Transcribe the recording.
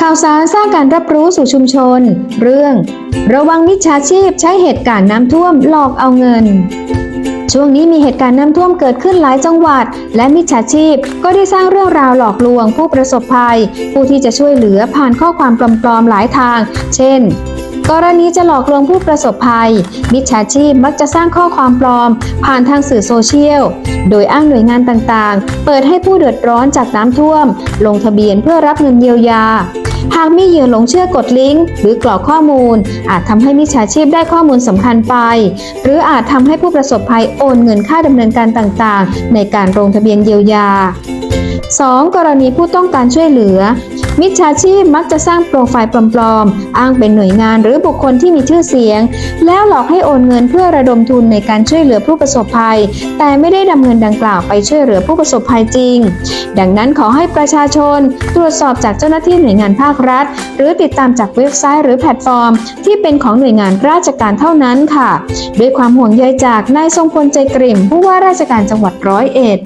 ข่าวสารสร้างการรับรู้สู่ชุมชน เรื่อง ระวังมิจฉาชีพใช้เหตุการณ์น้ำท่วมหลอกเอาเงิน ช่วงนี้มีเหตุการณ์น้ำท่วมเกิดขึ้นหลายจังหวัด และมิจฉาชีพก็ได้สร้างเรื่องราวหลอกลวงผู้ประสบภัย ผู้ที่จะช่วยเหลือผ่านข้อความปลอมๆหลายทาง เช่น กรณีจะหลอกลวงผู้ประสบภัย มิจฉาชีพมักจะสร้างข้อความปลอม ผ่านทางสื่อโซเชียล โดยอ้างหน่วยงานต่างๆ เปิดให้ผู้เดือดร้อนจากน้ำท่วม ลงทะเบียนเพื่อรับเงินเยียวยา หากมีเหยื่อหลงเชื่อกดลิงก์หรือกรอกข้อมูล อาจทำให้มิจฉาชีพได้ข้อมูลสำคัญไป หรืออาจทำให้ผู้ประสบภัยโอนเงินค่าดำเนินการต่างๆ ในการลงทะเบียนเยียวยา 2. กรณีผู้ต้องการช่วยเหลือ มิจฉาชีพมักจะสร้างโปรไฟล์ปลอมๆ อ้างเป็นหน่วยงานหรือบุคคลที่มีชื่อเสียง แล้วหลอกให้โอนเงินเพื่อระดมทุนในการช่วยเหลือผู้ประสบภัย แต่ไม่ได้นำเงินดังกล่าวไปช่วยเหลือผู้ประสบภัยจริง ดังนั้นขอให้ประชาชน ตรวจสอบจากเจ้าหน้าที่หน่วยงานภาครัฐ หรือติดตามจากเว็บไซต์หรือแพลตฟอร์ม ที่เป็นของหน่วยงานราชการเท่านั้นค่ะ ด้วยความห่วงใยจากนายทรงพลใจกริ่มผู้ว่าราชการจังหวัดร้อยเอ็ด